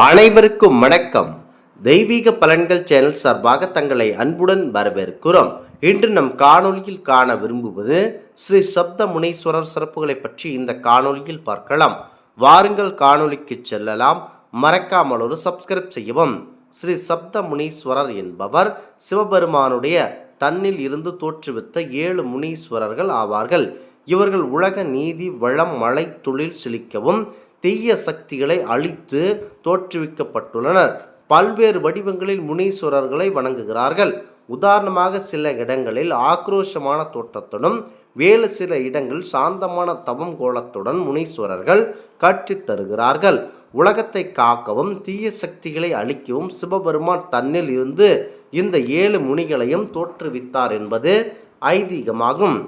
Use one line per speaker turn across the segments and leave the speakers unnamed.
அனைவருக்கும் வணக்கம். தெய்வீக பலன்கள் சேனல் சார்பாக தங்களை அன்புடன் வரவேற்கிறோம். இன்று நம் காணொலியில் காண விரும்புவது ஸ்ரீ சப்த முனீஸ்வரர் சிறப்புகளை பற்றி இந்த காணொலியில் பார்க்கலாம். வாருங்கள் காணொலிக்கு செல்லலாம். மறக்காமல் ஒரு சப்ஸ்கிரைப் செய்யவும். ஸ்ரீ சப்த முனீஸ்வரர் என்பவர் சிவபெருமானுடைய தன்னில் இருந்து தோற்றுவித்த ஏழு முனீஸ்வரர்கள் ஆவார்கள். இவர்கள் உலக நீதி வளம் மழை தொழில் செழிக்கவும் தீய சக்திகளை அழித்து தோற்றுவிக்கப்பட்டுள்ளனர். பல்வேறு வடிவங்களில் முனீஸ்வரர்களை வணங்குகிறார்கள். உதாரணமாக சில இடங்களில் ஆக்ரோஷமான தோற்றத்துடன் வேறு சில இடங்களில் சாந்தமான தவம் கோலத்துடன் முனீஸ்வரர்கள் காட்சித் தருகிறார்கள். உலகத்தை காக்கவும் தீய சக்திகளை அழிக்கவும் சிவபெருமான் தன்னில் இருந்து இந்த ஏழு முனிகளையும் தோற்றுவித்தார் என்பது ஐதீகமாகும்.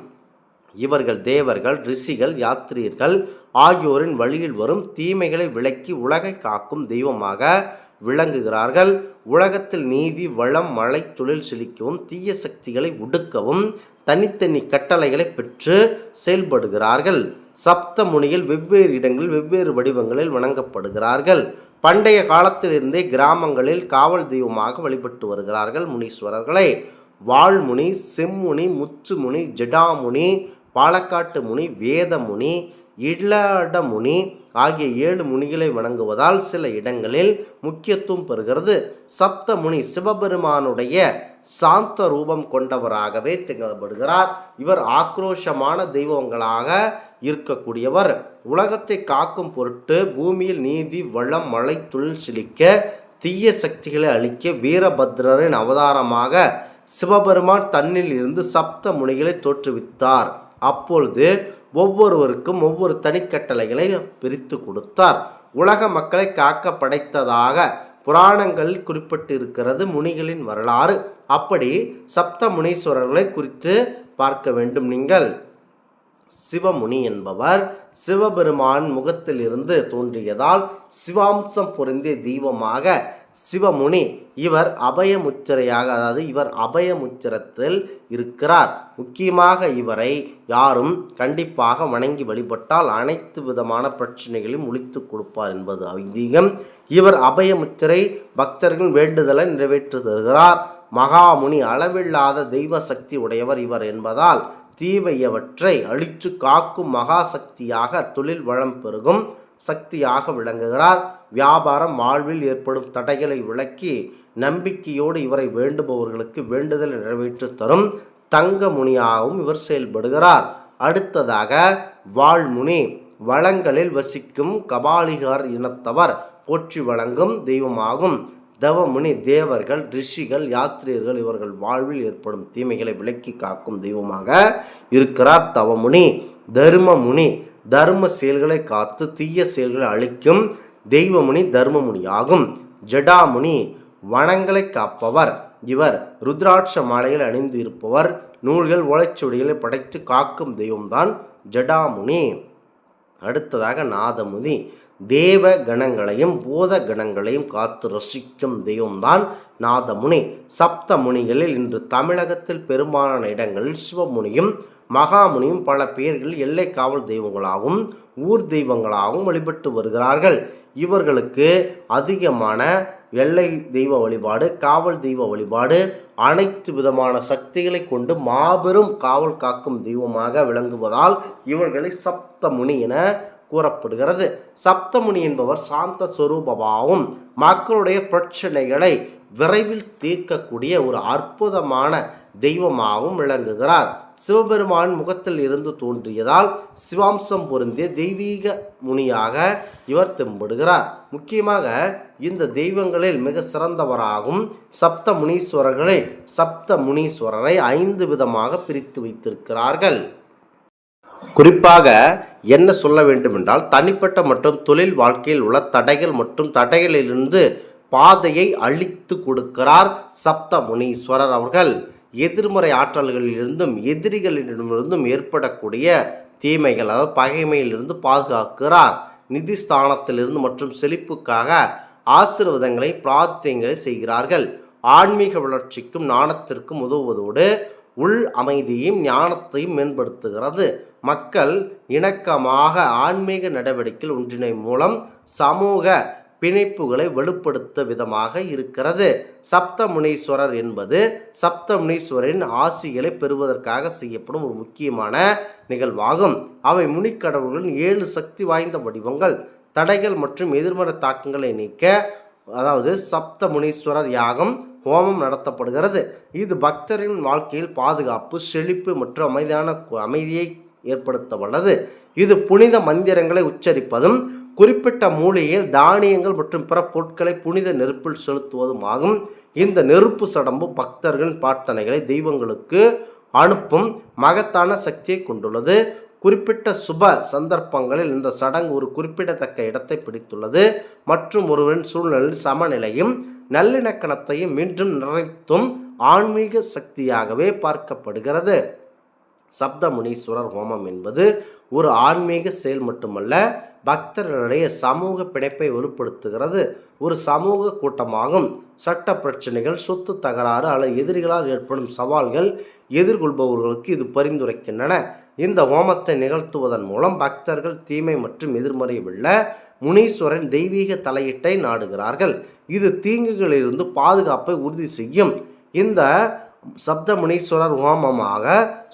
இவர்கள் தேவர்கள் ரிஷிகள் யாத்திரியர்கள் ஆகியோரின் வழியில் வரும் தீமைகளை விலக்கி உலகை காக்கும் தெய்வமாக விளங்குகிறார்கள். உலகத்தில் நீதி வளம் மழை தொழில் செழிக்கவும் தீய சக்திகளை ஒடுக்கவும் தனித்தனி கட்டளைகளை பெற்று செயல்படுகிறார்கள். சப்த முனியில் வெவ்வேறு இடங்களில் வெவ்வேறு வடிவங்களில் வணங்கப்படுகிறார்கள். பண்டைய காலத்திலிருந்தே கிராமங்களில் காவல் தெய்வமாக வழிபட்டு வருகிறார்கள் முனீஸ்வரர்களை. வாழ்முனி செம்முனி முச்சுமுனி ஜடாமுனி பாலக்காட்டு முனி வேதமுனி இளடமுனி ஆகிய ஏழு முனிகளை வணங்குவதால் சில இடங்களில் முக்கியத்துவம் பெறுகிறது. சப்த முனி சிவபெருமானுடைய சாந்த ரூபம் கொண்டவராகவே திகழப்படுகிறார். இவர் ஆக்ரோஷமான தெய்வங்களாக இருக்கக்கூடியவர். உலகத்தை காக்கும் பொருட்டு பூமியில் நீதி வளம் மழை தொழில் சிலிக்க தீய சக்திகளை அளிக்க வீரபத்ரரின் அவதாரமாக சிவபெருமான் தன்னில் இருந்து சப்த முனிகளை தோற்றுவித்தார். அப்பொழுது ஒவ்வொருவருக்கும் ஒவ்வொரு தனிக்கட்டளைகளை பிரித்து கொடுத்தார். உலக மக்களை காக்க படைத்ததாக புராணங்களில் குறிப்பிட்டிருக்கிறது முனிகளின் வரலாறு. அப்படி சப்த முனீஸ்வரர்களை குறித்து பார்க்க வேண்டும். நீங்கள் சிவமுனி என்பவர் சிவபெருமான் முகத்திலிருந்து தோன்றியதால் சிவாம்சம் பொருந்திய தெய்வமாக சிவமுனி இவர் அபயமுத்திரையாக அதாவது இவர் அபயமுத்திரத்தில் இருக்கிறார். முக்கியமாக இவரை யாரும் கண்டிப்பாக வணங்கி வழிபட்டால் அனைத்து விதமான பிரச்சனைகளையும் ஒழித்து கொடுப்பார் என்பது ஐதீகம். இவர் அபயமுத்திரை பக்தர்கள் வேண்டுதலை நிறைவேற்றி தருகிறார். மகாமுனி அளவில்லாத தெய்வ சக்தி உடையவர் இவர் என்பதால் தீவையவற்றை அழித்து காக்கும் மகா சக்தியாக தொழில் வளம் பெருகும். சக்தியாக விளங்குகிறார். வியாபாரம் வாழ்வில் ஏற்படும் தடைகளை விளக்கி நம்பிக்கையோடு இவரை வேண்டுபவர்களுக்கு வேண்டுதல் நிறைவேற்றி தரும் தங்க முனியாகவும் இவர் செயல்படுகிறார். அடுத்ததாக வாழ்முனி வளங்களில் வசிக்கும் கபாலிகார் இனத்தவர் போற்றி வழங்கும் தெய்வமாகும். தவமுனி தேவர்கள் ரிஷிகள் யாத்திரியர்கள் இவர்கள் வாழ்வில் ஏற்படும் தீமைகளை விலக்கி காக்கும் தெய்வமாக இருக்கிறார் தவமுனி. தர்மமுனி தர்ம செயல்களை காத்து தீய செயல்களை அழிக்கும் தெய்வமுனி தர்மமுனி ஆகும் ஜடாமுனி வனங்களை காப்பவர். இவர் ருத்ராட்ச மாலைகள் அணிந்து இருப்பவர் நூல்கள் ஓலைச்சுவடிகளை படைத்து காக்கும் தெய்வம்தான் ஜடாமுனி. அடுத்ததாக நாதமுனி தேவ கணங்களையும் போத கணங்களையும் காத்து ரசிக்கும் தெய்வம்தான் நாதமுனி. சப்த முனிகளில் இன்று தமிழகத்தில் பெரும்பாலான இடங்களில் சிவமுனியும் மகாமுனியும் பல பேர்கள் எல்லை காவல் தெய்வங்களாகவும் ஊர் தெய்வங்களாகவும் வழிபட்டு வருகிறார்கள். இவர்களுக்கு அதிகமான எல்லை தெய்வ வழிபாடு காவல் தெய்வ வழிபாடு அனைத்து விதமான சக்திகளை கொண்டு மாபெரும் காவல் காக்கும் தெய்வமாக விளங்குவதால் இவர்களை சப்தமுனி என கூறப்படுகிறது. சப்தமுனி என்பவர் சாந்த சுரூபமாகவும் மக்களுடைய பிரச்சனைகளை விரைவில் தீர்க்கக்கூடிய ஒரு அற்புதமான தெய்வமாகவும் விளங்குகிறார். சிவபெருமான் முகத்தில் இருந்து தோன்றியதால் சிவாம்சம் பொருந்திய தெய்வீக முனியாக இவர் தெம்படுகிறார். முக்கியமாக இந்த தெய்வங்களில் மிக சிறந்தவராகும் சப்த முனீஸ்வரர்களை சப்த முனீஸ்வரரை ஐந்து விதமாக பிரித்து வைத்திருக்கிறார்கள். குறிப்பாக என்ன சொல்ல வேண்டுமென்றால் தனிப்பட்ட மற்றும் தொழில் வாழ்க்கையில் உள்ள தடைகள் மற்றும் தடைகளிலிருந்து பாதையை அழித்து கொடுக்கிறார் சப்த முனீஸ்வரர் அவர்கள். எதிர்மறை ஆற்றல்களிலிருந்தும் எதிரிகளிடமிருந்தும் ஏற்படக்கூடிய தீமைகள் அதாவது பகைமையிலிருந்து பாதுகாக்கிறார். நிதி ஸ்தானத்திலிருந்து மற்றும் செழிப்புக்காக ஆசீர்வாதங்களை பிரார்த்தனைகளை செய்கிறார்கள். ஆன்மீக வளர்ச்சிக்கும் ஞானத்திற்கும் உதவுவதோடு உள் அமைதியையும் ஞானத்தையும் மேம்படுத்துகிறது. மக்கள் இணக்கமாக ஆன்மீக நடவடிக்கைகள் ஒன்றினை மூலம் சமூக பிணைப்புகளை வெளிப்படுத்த விதமாக இருக்கிறது. சப்தமுனீஸ்வரர் என்பது சப்தமுனீஸ்வரின் ஆசிகளை பெறுவதற்காக செய்யப்படும் ஒரு முக்கியமான நிகழ்வாகும். அவை முனிக்கடவுள்களின் ஏழு சக்தி வாய்ந்த வடிவங்கள் தடைகள் மற்றும் எதிர்மறை தாக்கங்களை நீக்க அதாவது சப்த முனீஸ்வரர் யாகம் ஹோமம் நடத்தப்படுகிறது. இது பக்தரின் வாழ்க்கையில் பாதுகாப்பு செழிப்பு மற்றும் அமைதியான அமைதியை ஏற்படுத்த வல்லது இது புனித மந்திரங்களை உச்சரிப்பதும் குறிப்பிட்ட மூலிகையில் தானியங்கள் மற்றும் பிற பொருட்களை புனித நெருப்பில் செலுத்துவதும் ஆகும் இந்த நெருப்பு சடம்பு பக்தர்களின் பிரார்த்தனைகளை தெய்வங்களுக்கு அனுப்பும் மகத்தான சக்தியை கொண்டுள்ளது. குறிப்பிட்ட சுப சந்தர்ப்பங்களில் இந்த சடங்கு ஒரு குறிப்பிடத்தக்க இடத்தை பிடித்துள்ளது. மற்றும் ஒருவரின் சூழ்நிலையில் சமநிலையும் நல்லிணக்கணத்தையும் மீண்டும் நிறைத்தும் ஆன்மீக சக்தியாகவே பார்க்கப்படுகிறது. சப்தமுனீஸ்வரர் ஹோமம் என்பது ஒரு ஆன்மீக செயல் மட்டுமல்ல பக்தர்களுடைய சமூக பிணைப்பை வலுப்படுத்துகிறது. ஒரு சமூக கூட்டமாகும். சட்ட பிரச்சனைகள் சொத்து தகராறு அல்லது எதிரிகளால் ஏற்படும் சவால்கள் எதிர்கொள்பவர்களுக்கு இது பரிந்துரைக்கின்றன. இந்த ஹோமத்தை நிகழ்த்துவதன் மூலம் பக்தர்கள் தீமை மற்றும் எதிர்மறை உள்ள முனீஸ்வரன் தெய்வீக தலையீட்டை நாடுகிறார்கள். இது தீங்குகளிலிருந்து பாதுகாப்பை உறுதி செய்யும். இந்த சப்த முனீஸ்வரர் ஹோமமாக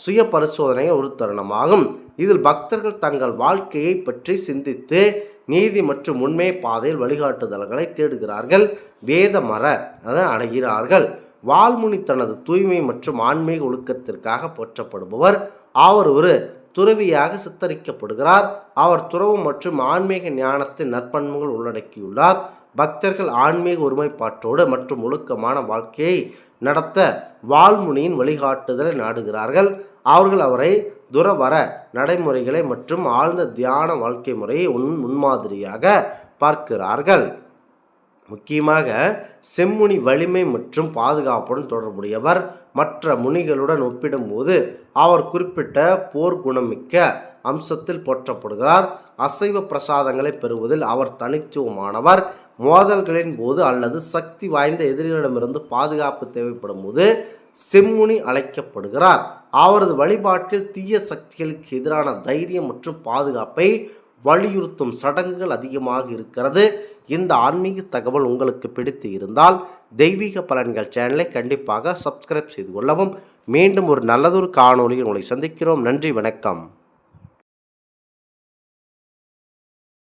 சுய பரிசோதனை ஒரு தருணமாகும். இதில் பக்தர்கள் தங்கள் வாழ்க்கையை பற்றி சிந்தித்து நீதி மற்றும் உண்மை பாதையில் வழிகாட்டுதல்களை தேடுகிறார்கள். வேத மர அதை அடைகிறார்கள். வால்முனி தனது தூய்மை மற்றும் ஆன்மீக ஒழுக்கத்திற்காக போற்றப்படுபவர். அவர் ஒரு துறவியாக சித்தரிக்கப்படுகிறார். அவர் துறவு மற்றும் ஆன்மீக ஞானத்தின் நற்பண்புகள் உள்ளடக்கியுள்ளார். பக்தர்கள் ஆன்மீக ஒருமைப்பாட்டோடு மற்றும் ஒழுக்கமான வாழ்க்கையை நடத்த வால்முனியின் வழிகாட்டுதலை நாடுகிறார்கள். அவர்கள் அவரை துறவர நடைமுறைகளை மற்றும் ஆழ்ந்த தியான வாழ்க்கை முறையை உன் முன்மாதிரியாக பார்க்கிறார்கள். முக்கியமாக செம்முனி வலிமை மற்றும் பாதுகாப்புடன் தொடர்புடையவர். மற்ற முனிகளுடன் ஒப்பிடும்போது அவர் குறிப்பிட்ட போர்க்குணமிக்க அம்சத்தில் போற்றப்படுகிறார். அசைவ பிரசாதங்களை பெறுவதில் அவர் தனித்துவமானவர். மோதல்களின் போது அல்லது சக்தி வாய்ந்த எதிரிகளிடமிருந்து பாதுகாப்பு தேவைப்படும் போது செம்முனி அழைக்கப்படுகிறார். அவரது வழிபாட்டில் தீய சக்திகளுக்கு எதிரான தைரியம் மற்றும் பாதுகாப்பை வலியுறுத்தும் சடங்குகள் அதிகமாக இருக்கிறது. இந்த ஆன்மீக தகவல் உங்களுக்கு பிடித்து இருந்தால் தெய்வீக பலன்கள் சேனலை கண்டிப்பாக சப்ஸ்கிரைப் செய்து கொள்ளவும். மீண்டும் ஒரு நல்லதொரு காணொலியில் உங்களை சந்திக்கிறோம். நன்றி வணக்கம்.